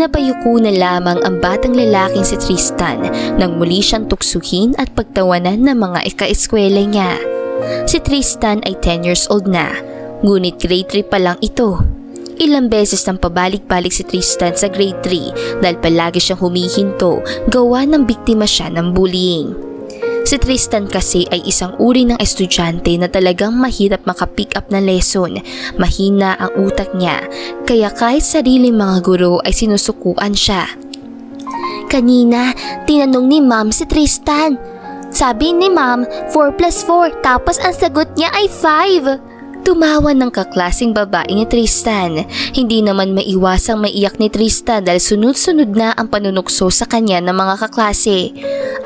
Napayuko na lamang ang batang lalaking si Tristan nang muli siyang tuksuhin at pagtawanan ng mga ika-eskwela niya. Si Tristan ay 10 years old na, ngunit grade 3 pa lang ito. Ilang beses nang pabalik-balik si Tristan sa grade 3 dahil palagi siyang humihinto gawa ng biktima siya ng bullying. Si Tristan kasi ay isang uri ng estudyante na talagang mahirap makapick up ng lesson. Mahina ang utak niya, kaya kahit sariling mga guro ay sinusukuan siya. Kanina, tinanong ni ma'am si Tristan. Sabi ni ma'am, 4 plus 4, tapos ang sagot niya ay 5. Tumawa ng kaklasing babae ni Tristan. Hindi naman maiwasang maiyak ni Tristan dahil sunod-sunod na ang panunukso sa kanya ng mga kaklase.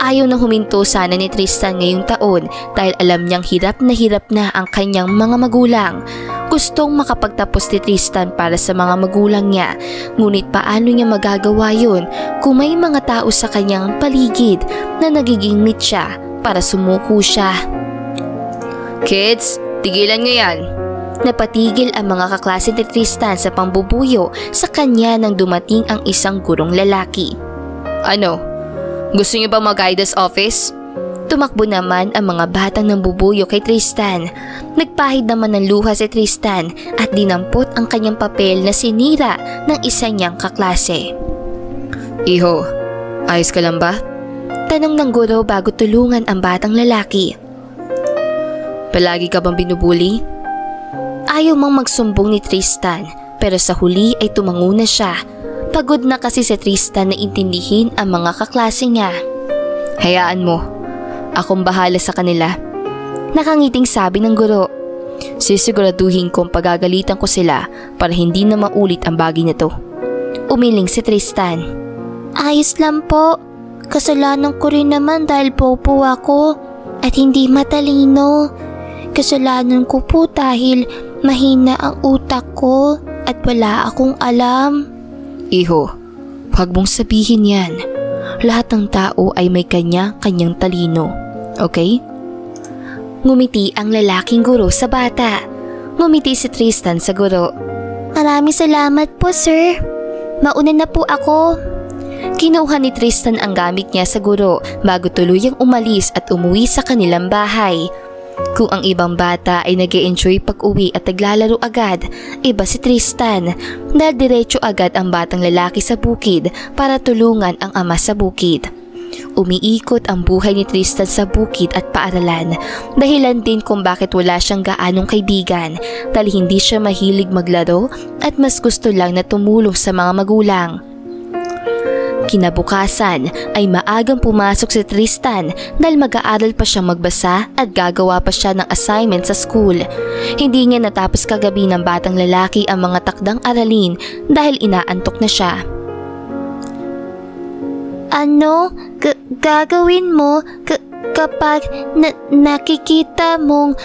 Ayaw na huminto sana ni Tristan ngayong taon dahil alam niyang hirap na hirap na ang kanyang mga magulang. Gustong makapagtapos ni Tristan para sa mga magulang niya, ngunit paano niya magagawa yun kung may mga tao sa kanyang paligid na nagiging mitya para sumuko siya. Kids, tigilan niyo yan. Napatigil ang mga kaklase ni Tristan sa pambubuyo sa kanya nang dumating ang isang gurong lalaki. Ano? Gusto niyo ba mag-guidance office? Tumakbo naman ang mga batang nambubuyo kay Tristan. Nagpahid naman ng luha si Tristan at dinampot ang kanyang papel na sinira ng isa niyang kaklase. Iho, ayos ka lang ba? Tanong ng guro bago tulungan ang batang lalaki. Palagi ka bang binubuli? Ayaw mang magsumbong ni Tristan pero sa huli ay tumango na siya. Pagod na kasi si Tristan na intindihin ang mga kaklase niya. Hayaan mo. Akong bahala sa kanila. Nakangiting sabi ng guro. Sisiguraduhin kong pagagalitan ko sila para hindi na maulit ang bagay na to. Umiling si Tristan. Ayos lang po. Kasalanan ko rin naman dahil popo ako at hindi matalino. Kasalanan ko po dahil mahina ang utak ko at wala akong alam. Iho, huwag mong sabihin yan. Lahat ng tao ay may kanya-kanyang talino. Okay? Ngumiti ang lalaking guro sa bata. Ngumiti si Tristan sa guro. Maraming salamat po, sir. Mauna na po ako. Kinuha ni Tristan ang gamit niya sa guro bago tuluyang umalis at umuwi sa kanilang bahay. Kung ang ibang bata ay nag enjoy pag-uwi at naglalaro agad, iba si Tristan dahil diretso agad ang batang lalaki sa bukid para tulungan ang ama sa bukid. Umiikot ang buhay ni Tristan sa bukid at paaralan. Dahilan din kung bakit wala siyang gaanong kaibigan dahil hindi siya mahilig maglaro at mas gusto lang na tumulong sa mga magulang. Kinabukasan ay maagang pumasok si Tristan dahil mag-aaral pa siya magbasa at gagawa pa siya ng assignment sa school. Hindi niya natapos kagabi ng batang lalaki ang mga takdang aralin dahil inaantok na siya. Ano G- gagawin mo k- kapag na- nakikita mong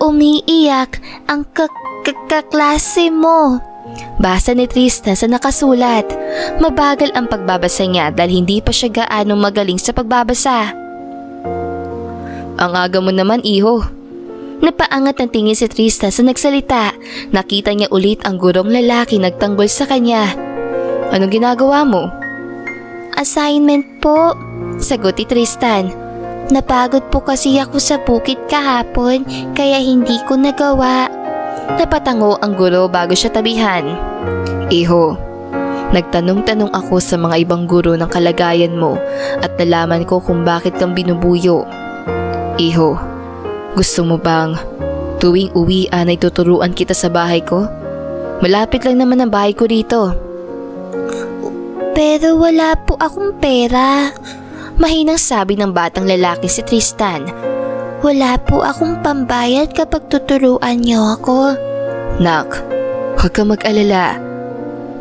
umiiyak ang ka- ka- kaklase mo? Basa ni Tristan sa nakasulat. Mabagal ang pagbabasa niya dahil hindi pa siya gaanong magaling sa pagbabasa. Ang aga mo naman, iho. Napaangat ng tingin si Tristan sa nagsalita. Nakita niya ulit ang gurong lalaki nagtanggol sa kanya. Anong ginagawa mo? Assignment po, sagot ni Tristan. Napagod po kasi ako sa bukid kahapon kaya hindi ko nagawa. Napatango ang guro bago siya tabihan. Iho, nagtanong-tanong ako sa mga ibang guro ng kalagayan mo at nalaman ko kung bakit kang binubuyo. Iho, gusto mo bang tuwing uwian ay tuturuan kita sa bahay ko? Malapit lang naman ang bahay ko rito. Pero wala po akong pera. Mahinang sabi ng batang lalaki si Tristan. Wala po akong pambayad kapag tuturuan niyo ako. Nak, huwag kang mag-alala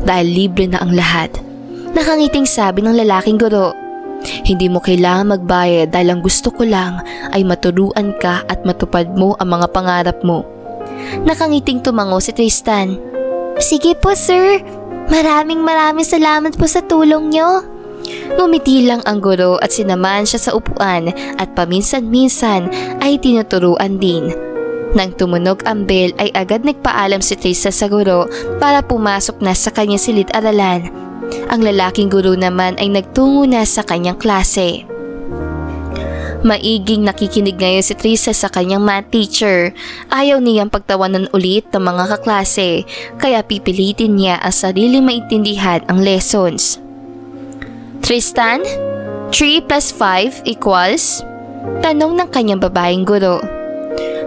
dahil libre na ang lahat. Nakangiting sabi ng lalaking guro. Hindi mo kailangan magbayad dahil ang gusto ko lang ay maturuan ka at matupad mo ang mga pangarap mo. Nakangiting tumango si Tristan. Sige po sir, maraming maraming salamat po sa tulong niyo. Ngumiti lang ang guro at sinamahan siya sa upuan at paminsan-minsan ay tinuturuan din. Nang tumunog ang bell ay agad nagpaalam si Trista sa guro para pumasok na sa kanyang silid-aralan. Ang lalaking guro naman ay nagtungo na sa kanyang klase. Maiging nakikinig ngayon si Trista sa kanyang math teacher. Ayaw niyang pagtawanan ulit ng mga kaklase, kaya pipilitin niya ang sarili maintindihan ang lessons. Tristan, 3 plus 5 equals? Tanong ng kanyang babaeng guro.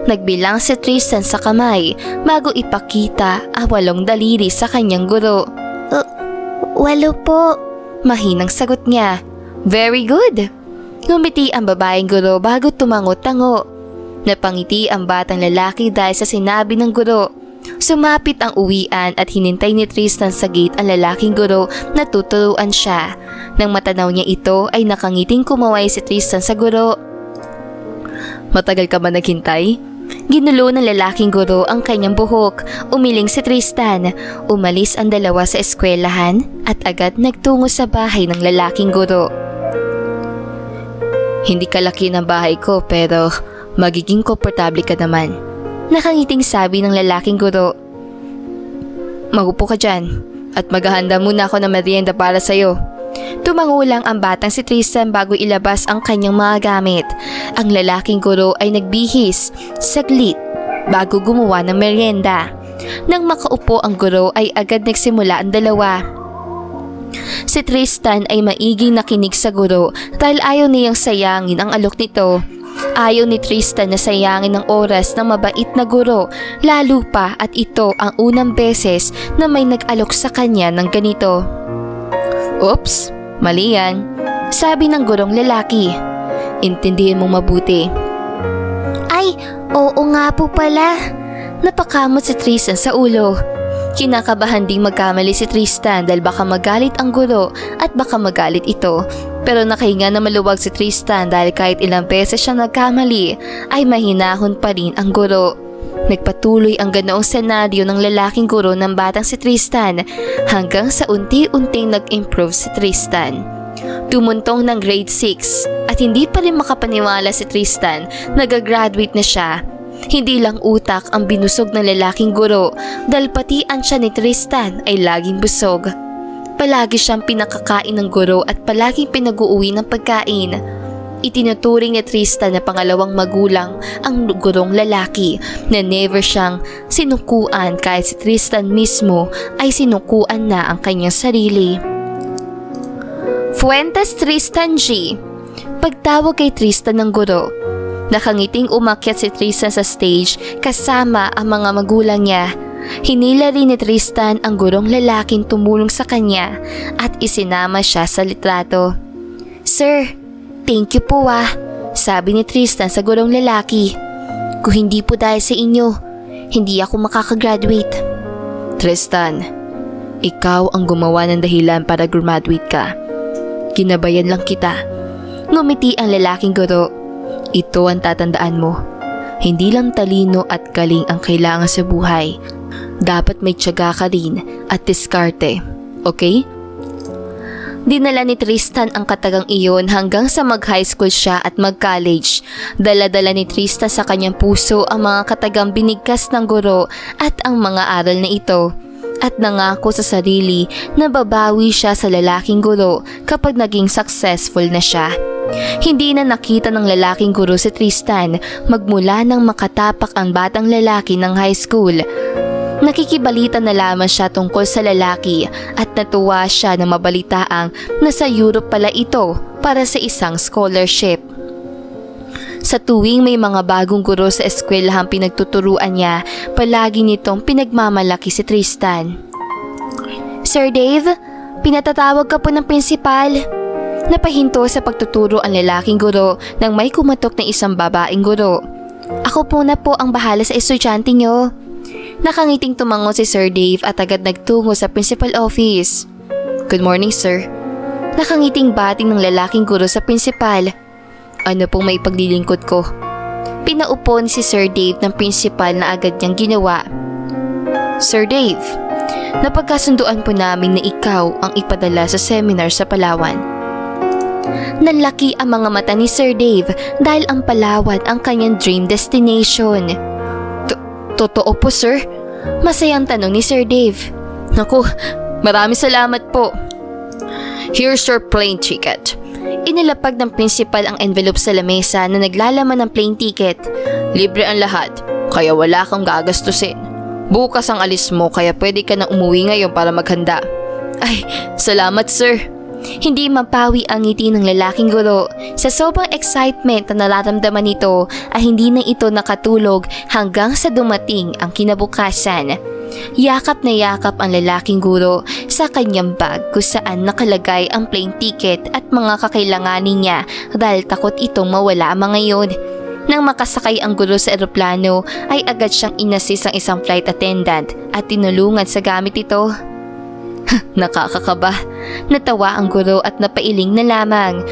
Nagbilang si Tristan sa kamay bago ipakita ang walong daliri sa kanyang guro. "Uh, walo po. Mahinang sagot niya. Very good. Ngumiti ang babaeng guro bago tumango-tango. Napangiti ang batang lalaki dahil sa sinabi ng guro. Sumapit ang uwian at hinintay ni Tristan sa gate ang lalaking guro na tuturuan siya. Nang matanaw niya ito ay nakangiting kumaway si Tristan sa guro. Matagal ka ba naghintay? Ginulo ng lalaking guro ang kanyang buhok. Umiling si Tristan. Umalis ang dalawa sa eskwelahan at agad nagtungo sa bahay ng lalaking guro. Hindi kalaki ng bahay ko pero magiging komportable ka naman. Nakangiting sabi ng lalaking guro. Magupo ka dyan at maghahanda muna ako ng merienda para sa'yo. Tumangulang ang batang si Tristan bago ilabas ang kanyang mga gamit. Ang lalaking guro ay nagbihis, saglit, bago gumawa ng merienda. Nang makaupo ang guro ay agad nagsimula ang dalawa. Si Tristan ay maiging nakinig sa guro dahil ayaw niyang sayangin ang alok nito. Ayaw ni Tristan na sayangin ang oras ng mabait na guro, lalo pa at ito ang unang beses na may nag-alok sa kanya ng ganito. Oops, mali yan. Sabi ng gurong lalaki. Intindihin mong mabuti. Ay, oo nga po pala. Napakamot si Tristan sa ulo. Kinakabahan ding magkamali si Tristan dahil baka magalit ang guro at baka magalit ito. Pero nakahinga na maluwag si Tristan dahil kahit ilang beses siya nagkamali ay mahinahon pa rin ang guro. Nagpatuloy ang ganoong senaryo ng lalaking guro ng batang si Tristan hanggang sa unti-unting nag-improve si Tristan. Tumuntong ng grade 6 at hindi pa rin makapaniwala si Tristan na gagraduate na siya. Hindi lang utak ang binusog ng lalaking guro dahil pati siya ni Tristan ay laging busog. Palagi siyang pinakakain ng guro at palaging pinag-uuwi ng pagkain. Itinuturing ni Tristan na pangalawang magulang ang gurong lalaki na never siyang sinukuan kahit si Tristan mismo ay sinukuan na ang kanyang sarili. Fuentes Tristan G Pagtawag kay Tristan ng guro, nakangiting umakyat si Tristan sa stage kasama ang mga magulang niya. Hinila rin ni Tristan ang gurong lalaking tumulong sa kanya at isinama siya sa litrato. Sir, thank you po ah, sabi ni Tristan sa gurong lalaki. Kung hindi po dahil sa inyo, hindi ako makakagraduate. Tristan, ikaw ang gumawa ng dahilan para graduate ka. Ginabayan lang kita. Ngumiti ang lalaking guro. Ito ang tatandaan mo. Hindi lang talino at galing ang kailangan sa buhay. Dapat may tiyaga ka rin at diskarte. Okay? Dinala ni Tristan ang katagang iyon hanggang sa mag-high school siya at mag-college. Dala-dala ni Tristan sa kanyang puso ang mga katagang binigkas ng guro at ang mga aral na ito. At nangako sa sarili na babawi siya sa lalaking guro kapag naging successful na siya. Hindi na nakita ng lalaking guro si Tristan magmula nang makatapak ang batang lalaki ng high school. Nakikibalita na lamang siya tungkol sa lalaki at natuwa siya na mabalitaang nasa Europe pala ito para sa isang scholarship. Sa tuwing may mga bagong guro sa eskwelahang pinagtuturuan niya, palagi nitong pinagmamalaki si Tristan. Sir Dave, pinatatawag ka po ng prinsipal. Napahinto sa pagtuturo ang lalaking guro nang may kumatok na isang babaeng guro. Ako po na po ang bahala sa estudyante niyo. Nakangiting tumango si Sir Dave at agad nagtungo sa principal office. Good morning, sir. Nakangiting bating ng lalaking guro sa principal. Ano pong may paglilingkod ko? Pinaupo si Sir Dave ng principal na agad niyang ginawa. Sir Dave, napagkasunduan po namin na ikaw ang ipadala sa seminar sa Palawan. Nalaki ang mga mata ni Sir Dave dahil ang Palawan ang kanyang dream destination. Totoo po, sir. Masayang tanong ni Sir Dave. Naku, maraming salamat po. Here's your plane ticket. Inilapag ng principal ang envelope sa lamesa na naglalaman ng plane ticket. Libre ang lahat, kaya wala kang gagastusin. Bukas ang alis mo kaya pwede ka na umuwi ngayon para maghanda. Ay, salamat sir. Hindi mapawi ang ngiti ng lalaking guro. Sa sobrang excitement na nararamdaman nito ay hindi na ito nakatulog hanggang sa dumating ang kinabukasan. Yakap na yakap ang lalaking guro sa kanyang bag kung saan nakalagay ang plane ticket at mga kakailanganin niya dahil takot itong mawala mga yun. Nang makasakay ang guro sa eroplano ay agad siyang inassist ang isang flight attendant at tinulungan sa gamit ito. Nakakakaba. Natawa ang guro at napailing na lamang.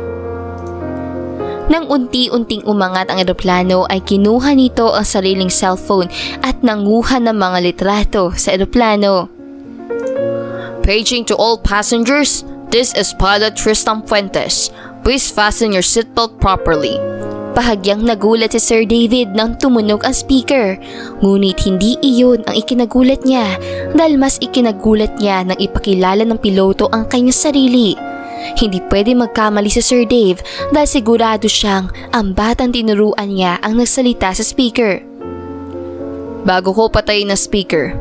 Nang unti-unting umangat ang eroplano ay kinuha nito ang sariling cellphone at nanguha ng mga litrato sa eroplano. Paging to all passengers, this is Pilot Tristan Fuentes. Please fasten your seatbelt properly. Pahagyang nagulat si Sir David nang tumunog ang speaker. Ngunit hindi iyon ang ikinagulat niya dahil mas ikinagulat niya nang ipakilala ng piloto ang kanyang sarili. Hindi pwede magkamali si Sir Dave dahil sigurado siyang ang batang tinuruan niya ang nagsalita sa speaker. Bago ko patayin ang speaker,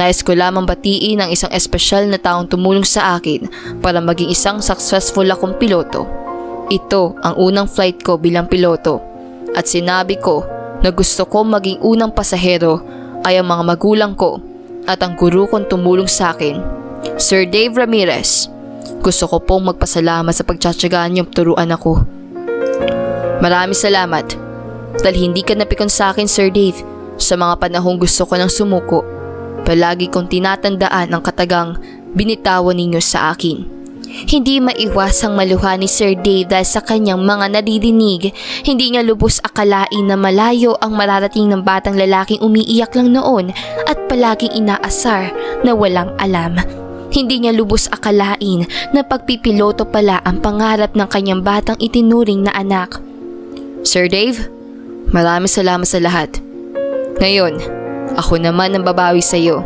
nais ko lamang batiin ang isang espesyal na taong tumulong sa akin para maging isang successful akong piloto. Ito ang unang flight ko bilang piloto at sinabi ko na gusto ko maging unang pasahero ay ang mga magulang ko at ang guru kong tumulong sa akin, Sir Dave Ramirez. Gusto ko pong magpasalamat sa pagtsatsagaan niyong turuan ako. Maraming salamat dahil hindi ka napikon sa akin Sir Dave sa mga panahong gusto ko ng sumuko. Palagi kong tinatandaan ang katagang binitawan ninyo sa akin. Hindi maiwasang maluha ni Sir Dave dahil sa kanyang mga naririnig. Hindi niya lubos akalain na malayo ang mararating ng batang lalaking umiiyak lang noon at palaging inaasar na walang alam. Hindi niya lubos akalain na pagpipiloto pala ang pangarap ng kanyang batang itinuring na anak. Sir Dave, maraming salamat sa lahat. Ngayon, ako naman ang babawi sa iyo.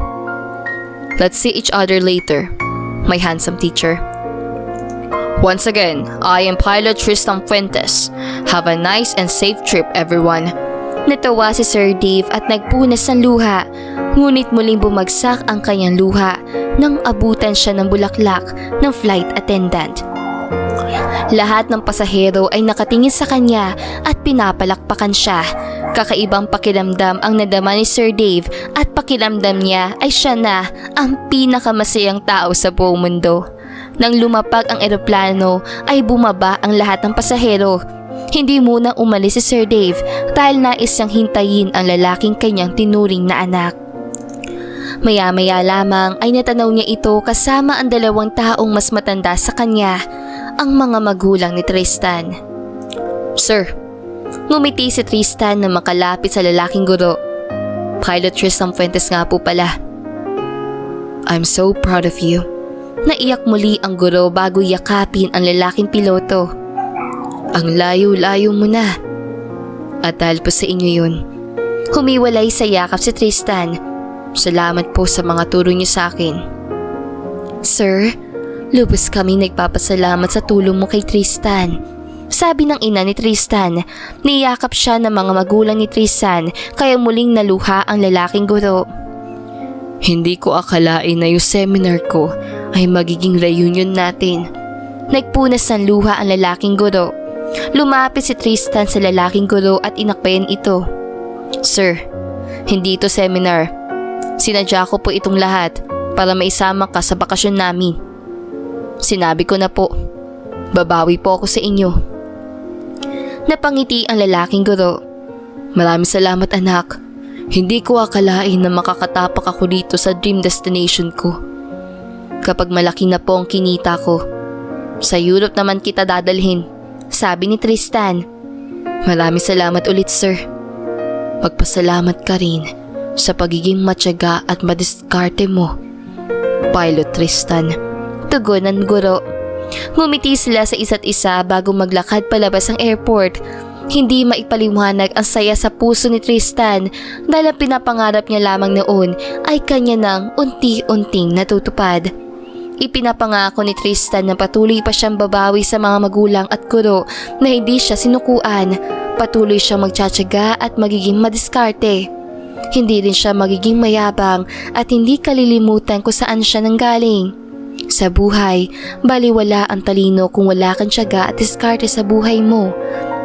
Let's see each other later, my handsome teacher. Once again, I am Pilot Tristan Fuentes. Have a nice and safe trip, everyone. Natawa si Sir Dave at nagpunas ng luha. Ngunit muling bumagsak ang kanyang luha nang abutan siya ng bulaklak ng flight attendant. Lahat ng pasahero ay nakatingin sa kanya at pinapalakpakan siya. Kakaibang pakiramdam ang nadama ni Sir Dave at pakiramdam niya ay siya na ang pinakamasayang tao sa buong mundo. Nang lumapag ang eroplano ay bumaba ang lahat ng pasahero. Hindi muna umalis si Sir Dave dahil nais siyang hintayin ang lalaking kanyang tinuring na anak. Maya-maya lamang ay natanaw niya ito kasama ang dalawang taong mas matanda sa kanya, ang mga magulang ni Tristan. Sir, Ngumiti si Tristan na makalapit sa lalaking guro. Pilot Tristan Fuentes nga po pala. I'm so proud of you. Naiyak muli ang guro bago yakapin ang lalaking piloto. Ang layo-layo mo na. At dahil po sa inyo yun, Humiwalay sa yakap si Tristan. salamat po sa mga turo niyo sa akin. Sir, lubos kami nagpapasalamat sa tulong mo kay Tristan. Sabi ng ina ni Tristan, niyakap siya ng mga magulang ni Tristan kaya muling naluha ang lalaking guro. Hindi ko akalain na yung seminar ko ay magiging reunion natin. Nagpunas ng luha ang lalaking guro. Lumapit si Tristan sa lalaking guro at inakbayan ito. Sir, hindi ito seminar. Sinadya ko po itong lahat para maisama ka sa bakasyon namin. Sinabi ko na po, babawi po ako sa inyo. Napangiti ang lalaking guro. Maraming salamat anak. Hindi ko akalain na makakatapak ako dito sa dream destination ko. Kapag malaki na po ang kinita ko, sa Europe naman kita dadalhin. Sabi ni Tristan. Maraming salamat ulit sir. Magpasalamat ka rin sa pagiging matyaga at madiskarte mo. Pilot Tristan. Tugon ng guro. Ngumiti sila sa isa't isa bago maglakad palabas ng airport. Hindi maipaliwanag ang saya sa puso ni Tristan dahil ang pinapangarap niya lamang noon ay kanya nang unti-unting natutupad. Ipinapangako ni Tristan na patuloy pa siyang babawi sa mga magulang at guro na hindi siya sinukuan. Patuloy siyang magtsatsaga at magiging madiskarte. Hindi rin siya magiging mayabang at hindi kalilimutan kung saan siya nanggaling. Sa buhay, baliwala ang talino kung wala kang tiyaga at diskarte sa buhay mo.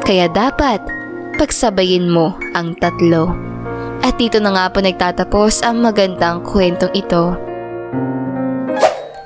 Kaya dapat, pagsabayin mo ang tatlo. At dito na nga po nagtatapos ang magandang kwentong ito.